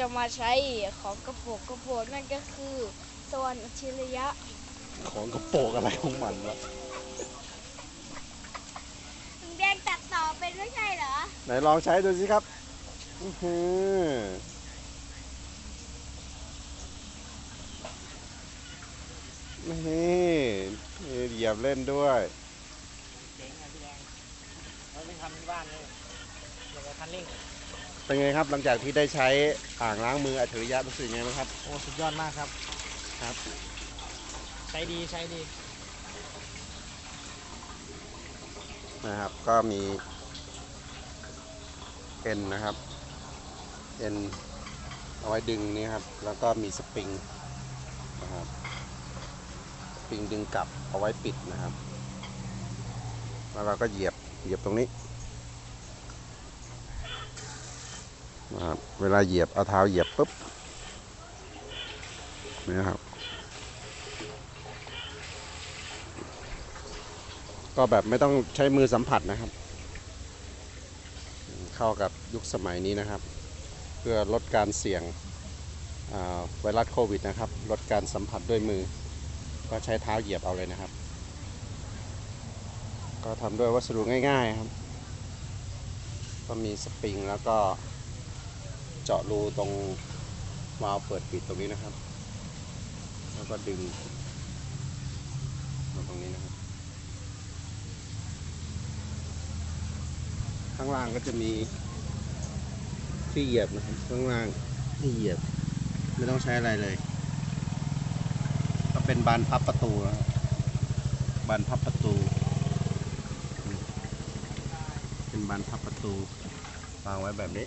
จะมาใช้ของกระโปรงกระโปรงนั่นก็คือสวรรค์อัจฉริยะ ของกระโปงอะไรของมันวะลุงแดงตัดต่อเป็นไม่ใช่เหรอ ไหนลองใช้ดูสิครับอื้อหือนี่นี่เหยียบเล่นด้วยเจ๋งอะพี่แดงเราไปทำที่บ้านเลยอยากจะคันเร่ง เป็นไงครับหลังจากที่ได้ใช้อ่างล้างมืออัจฉริยะรู้สึกยังไงบ้างครับ โอ้สุดยอดมากครับ ครับ ใช้ดีใช้ดีนะครับ ก็มีเอ็นนะครับเอ็นเอาไว้ดึงนี่ครับ แล้วก็มีสปริงนะครับสปริงดึงกลับเอาไว้ปิดนะครับ แล้วเราก็เหยียบเหยียบตรงนี้นะครับ เวลาเหยียบเอาเท้าเหยียบปุ๊บนี่ครับ ก็แบบไม่ต้องใช้มือสัมผัสนะครับ เข้ากับยุคสมัยนี้นะครับ เพื่อลดการเสี่ยงไวรัสโควิดนะครับ ลดการสัมผัสด้วยมือ ก็ใช้เท้าเหยียบเอาเลยนะครับ ก็ทำด้วยวัสดุง่าย ๆ ครับ ก็มีสปริงแล้วก็ เจาะรูตรงวาล์วเปิดปิดตรงนี้นะครับ แล้วก็ดึงมาตรงนี้นะครับ ข้างล่างก็จะมีที่เหยียบนะครับข้างล่างที่เหยียบ ไม่ต้องใช้อะไรเลย ก็เป็นบานพับประตูนะบานพับประตู เป็นบานพับประตูวางไว้แบบนี้